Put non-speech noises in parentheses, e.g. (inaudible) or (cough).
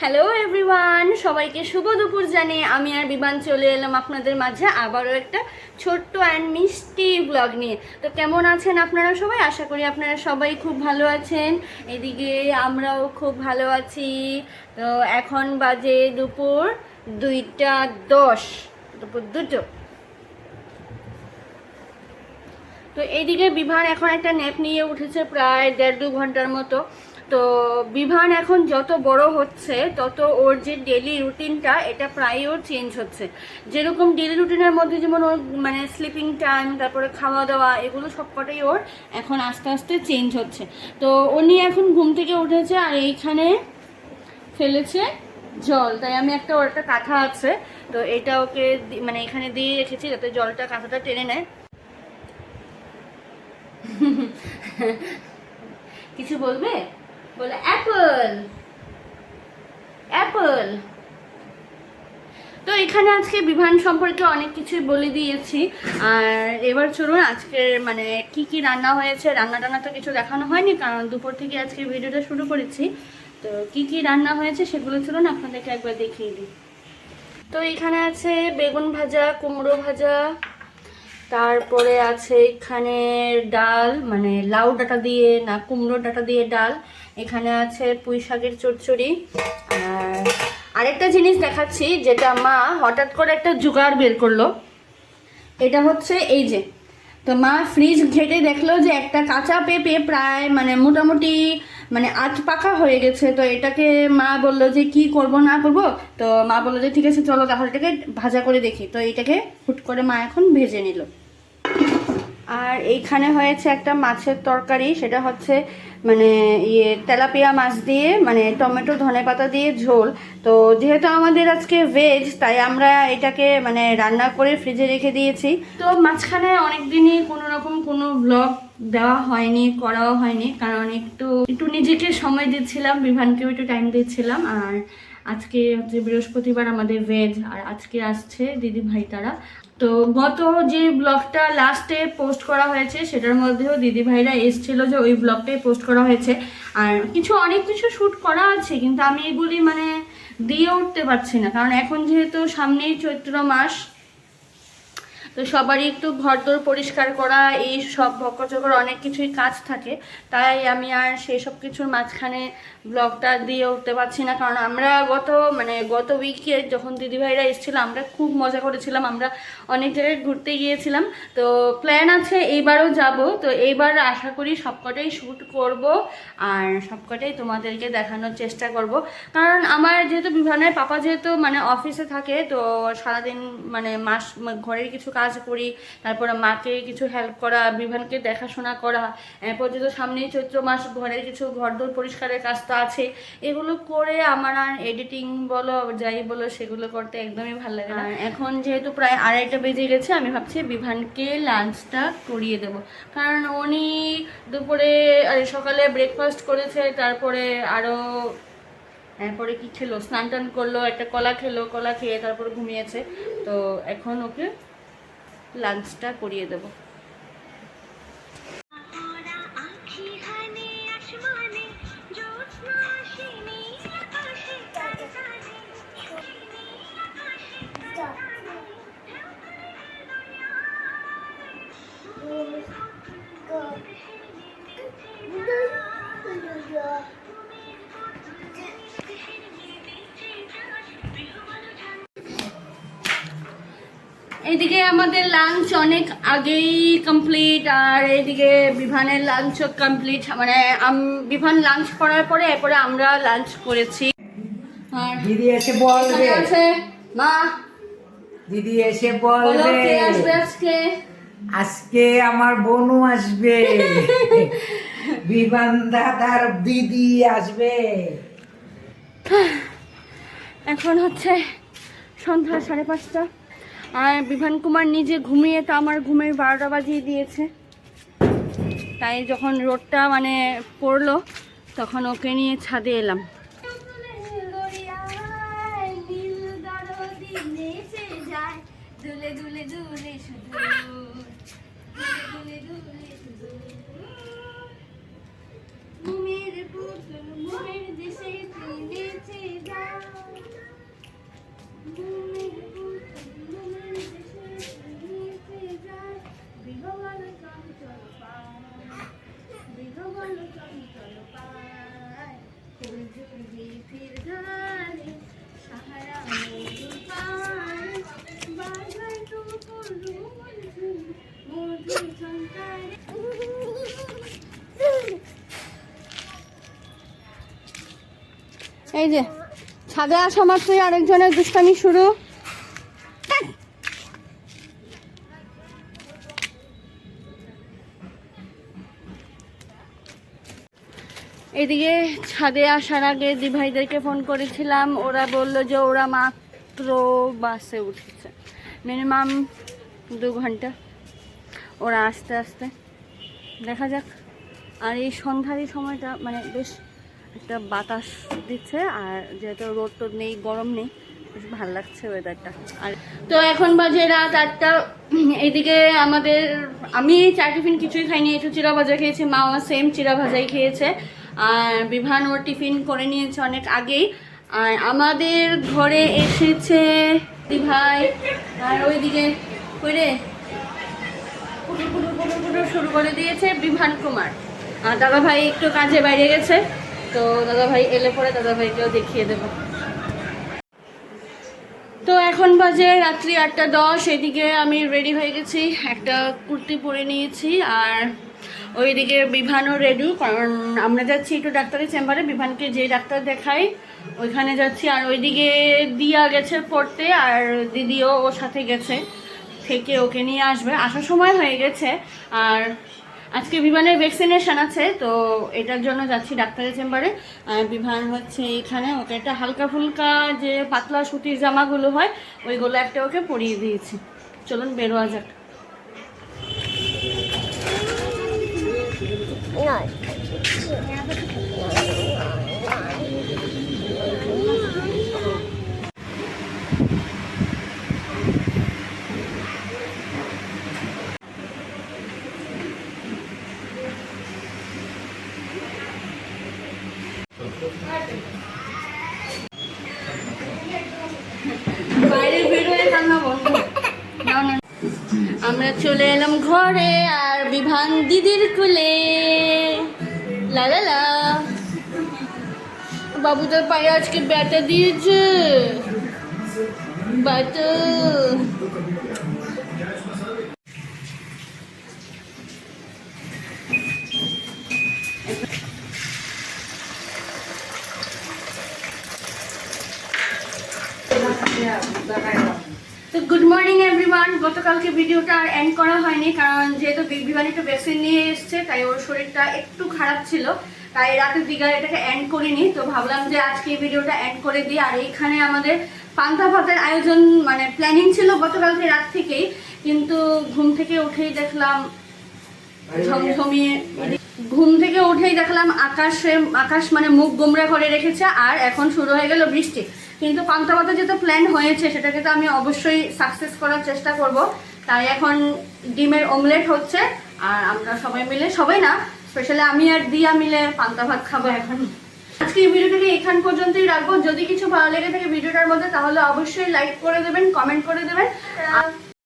Hello everyone সবাইকে শুভ দুপুর জানে আমি আর বিমান চলে এলাম আপনাদের মাঝে আবারও একটা ছোট্ট অ্যান্ড মিষ্টি ব্লগ নিয়ে। তো কেমন আছেন আপনারা সবাই? আশা করি আপনারা সবাই খুব ভালো আছেন। এদিকে আমরাও খুব ভালো আছি। তো এখন বাজে দুপুর দুইটা দশ। দুপুর দুটো। তো এইদিকে বিভান এখন একটা নেপ নিয়ে উঠেছে প্রায় দেড় দু ঘণ্টার মতো। তো বিভান এখন যত বড় হচ্ছে, তত ওর যে ডেলি রুটিনটা এটা প্রায় ওর চেঞ্জ হচ্ছে। যেরকম ডেলি রুটিনের মধ্যে যেমন ওর মানে স্লিপিং টাইম তারপরে খাওয়া দাওয়া এগুলো সবকটাই ওর এখন আস্তে আস্তে চেঞ্জ হচ্ছে। তো উনি এখন ঘুম থেকে উঠেছে আর এইখানে ফেলেছে জল। তাই আমি একটা, ওর একটা কাঁথা আছে, তো এটা ওকে মানে এখানে দিয়ে রেখেছি যাতে জলটা কাঁথাটা টেনে নেয়। (laughs) কিছু বলবে? বলে, অ্যাপল। অ্যাপল। তো এখানে আজকে বিভান সম্পর্কে অনেক কিছুই বলে দিয়েছি। আর এবার চলুন আজকের মানে কি কি রান্না হয়েছে রান্না টান্না তো কিছু দেখানো হয়নি, কারণ দুপুর থেকে আজকে ভিডিওটা শুরু করেছি। তো কি কি রান্না হয়েছে সেগুলো চলুন আপনাদেরকে একবার দেখিয়ে দিই। তো এখানে আছে বেগুন ভাজা, কুমড়ো ভাজা, তারপরে আছে এখানে ডাল মানে লাউ ডাঁটা দিয়ে না কুমড়ো ডাঁটা দিয়ে ডাল এখানে আছে পুঁই শাকের চচ্চড়ি। আর আরেকটা জিনিস দেখাচ্ছি, যেটা মা হঠাৎ করে একটা জোগাড় বের করল। এটা হচ্ছে এই যে, তো মা ফ্রিজ ঘেটে দেখল যে একটা কাঁচা পেঁপে প্রায় মানে মোটামুটি মানে আট পাকা হয়ে গেছে। তো এটাকে মা বলল যে কি করব, না করব? তো মা বলল যে ঠিক আছে, চলো তাহলে এটাকে ভাজা করে দেখি। তো এটাকে হুট করে মা এখন ভেজে নিল। আর এইখানে হয়েছে একটা মাছের তরকারি, সেটা হচ্ছে মানে ইয়ে তেলাপিয়া মাছ দিয়ে মানে টমেটো ধনেপাতা দিয়ে ঝোল। তো যেহেতু আমাদের আজকে ভেজ তাই আমরা এটাকে মানে রান্না করে ফ্রিজে রেখে দিয়েছি। তো মাঝখানে অনেক দিনই কোনো রকম কোনো ব্লগ দেওয়া হয়নি, করাও হয়নি, কারণ একটু একটু নিজেকে সময় দিচ্ছিলাম, বিভানকেও একটু টাইম দিচ্ছিলাম। আর আজকে হচ্ছে বৃহস্পতিবার আমাদের ভেজ আর আজকে আসছে দিদি ভাই তারা। তো গত যে ব্লগটা লাস্টে পোস্ট করা হয়েছে, সেটার মধ্যেও দিদি ভাইরা এসেছিল যে ওই ব্লগটাই পোস্ট করা হয়েছে। আর কিছু অনেক কিছু শ্যুট করা আছে, কিন্তু আমি এগুলি মানে দিয়ে উঠতে পারছি না। কারণ এখন যেহেতু সামনেই চৈত্র মাস, তো সবারই একটু ঘর ঘরদোর পরিষ্কার করা, এই সব বকচকর অনেক কিছুই কাজ থাকে। তাই আমি আর সেই সব কিছুর মাঝখানে ব্লগটা দিয়ে উঠতে পারছি না, কারণ আমরা গত মানে গত উইকে যখন দিদিভাইরা এসেছিল, আমরা খুব মজা করেছিলাম, আমরা অনেক জায়গায় ঘুরতে গিয়েছিলাম। তো প্ল্যান আছে, এইবারও যাব। তো এইবার আশা করি সবকটাই শ্যুট করব আর সবকটাই তোমাদেরকে দেখানোর চেষ্টা করব। কারণ আমার যেহেতু বিভানের পাপা যেহেতু মানে অফিসে থাকে, তো সারাদিন মানে মাস, ঘরের কিছু কাজ করি, তারপর মাকে কিছু হেল্প করা, বিভানকে দেখাশোনা করা, এরপর যেহেতু সামনেই চৈত্র মাস, ঘরের কিছু ঘরদোর পরিষ্কারের কাজ, তো আছে। এগুলো করে আমার আর এডিটিং বলো যাই বলো সেগুলো করতে একদমই ভালো লাগে না। এখন যেহেতু প্রায় আড়াইটা বেজে গেছে আমি ভাবছি বিভানকে লাঞ্চটা করিয়ে দেবো। কারণ উনি দুপুরে আরে সকালে ব্রেকফাস্ট করেছে তারপরে আরও তারপরে কি খেলো? স্নান টান করল একটা কলা খেলো কলা খেয়ে তারপর ঘুমিয়েছে। তো এখন ওকে লাঞ্চটা করিয়ে দেবো। এইদিকে আমাদের লাঞ্চ অনেক আগেই কমপ্লিট আর এইদিকে বিভানের লাঞ্চও কমপ্লিট মানে আম- বিভান লাঞ্চ করার পরে এরপরে আমরা লাঞ্চ করেছি। আর দিদি এসে বলবে। মা। দিদি এসে বলো বলবে। আসবে আজকে? আজকে আমার বোনু আসবে। (laughs) বিমান দাদার দিদি আসবে। এখন হচ্ছে সন্ধ্যা সাড়ে পাঁচটা। আর বিভান কুমার নিজে ঘুমিয়ে তো আমার ঘুমের বারোটা বাজিয়ে দিয়েছে। তাই যখন রোডটা মানে পড়ল তখন ওকে নিয়ে ছাদে এলাম। Okay. এই যে ছাদে আসা মাত্রই আরেকজনের দুষ্টামি শুরু। এদিকে ছাদে আসার আগে দিভাইদেরকে ফোন করেছিলাম। ওরা বলল যে ওরা মাত্র বাসে উঠেছে। মিনিমাম দু ঘণ্টা। ওরা আস্তে আস্তে। দেখা যাক। আর এই সন্ধ্যার সময়টা মানে বেশ একটা বাতাস দিচ্ছে আর যেহেতু রোদ টোদ নেই, গরম নেই, বেশ ভালো লাগছে ওয়েদারটা আর তো এখন বাজে রাত আটটা। এদিকে আমাদের, আমি চা টিফিন কিছুই খাইনি একটু চিরা ভাজা খেয়েছি, মাও সেম চিরা ভাজাই খেয়েছে। আর বিভান ওর টিফিন করে নিয়েছে অনেক আগেই। আর আমাদের ঘরে এসেছে ভাই। আর ওইদিকে, কই রে? পুটুর পুটুর পুটুর পুটুর শুরু করে দিয়েছে বিভান কুমার। আর দাদা ভাই একটু কাজে বাইরে গেছে। তো দাদা ভাই এলে পরে দাদা ভাইকেও দেখিয়ে দেবো। তো এখন বাজে রাত্রি আটটা দশ, এদিকে আমি রেডি হয়ে গেছি, একটা কুর্তি পরে নিয়েছি আর ওইদিকে বিভানও রেডি কারণ আমরা যাচ্ছি একটু ডাক্তারের চেম্বারে বিভানকে যে ডাক্তার দেখাই, ওইখানে যাচ্ছি। আর ওইদিকে দিয়া গেছে পড়তে আর দিদিও ওর সাথে গেছে, থেকে ওকে নিয়ে আসবে। আসার সময় হয়ে গেছে, আর আজকে বিমানের ভ্যাকসিনেশন আছে, তো এটার জন্য যাচ্ছি ডাক্তারের চেম্বারে। বিমান হচ্ছে এখানে ওকে একটা হালকা ফুলকা যে পাতলা সুতির জামাগুলো হয়, ওইগুলো একটা ওকে পরিয়ে দিয়েছি। চলুন, বেরোয়া যাক। বাইরে বেরোয় রান্না বন্ধ না না আমরা চলে এলাম ঘরে আর বিভান দিদির কুলে। লা লা লা। বাবু তোর পায়ে আজকে ব্যাটা দিয়েছে। ব্যাটা। তো গুড মর্নিং এভরিওয়ান গতকালকে ভিডিওটা আর এন্ড করা হয়নি, কারণ যেহেতু বিভান একটু ভ্যাকসিন নিয়ে এসছে, তাই ওর শরীরটা একটু খারাপ ছিল। তাই দিকে আর এটাকে এন্ড করিনি। তো ভাবলাম যে আজকে এই ভিডিওটা এন্ড করে দিই। আর এইখানে আমাদের পান্তা ভাতের আয়োজন মানে প্ল্যানিং ছিল গতকালকে রাত থেকেই, কিন্তু ঘুম থেকে উঠেই দেখলাম ঝমঝমিয়ে ঘুম থেকে উঠেই দেখলাম আকাশে, আকাশ মানে মুখ গোমরা করে রেখেছে, আর এখন শুরু হয়ে গেল বৃষ্টি। কিন্তু পান্তা ভাতে যেহেতু প্ল্যান হয়েছে, সেটাকে তো আমি অবশ্যই সাকসেস করার চেষ্টা করব। তাই এখন ডিমের অমলেট হচ্ছে, আর আমরা সবাই মিলে, সবাই না স্পেশালি আমি আর দিয়া মিলে পান্তা ভাত খাব এখন। আজকে এই ভিডিওটাকে এখান পর্যন্তই রাখব। যদি কিছু ভালো লেগে থাকে ভিডিওটার মধ্যে, তাহলে অবশ্যই লাইক করে দেবেন কমেন্ট করে দেবেন।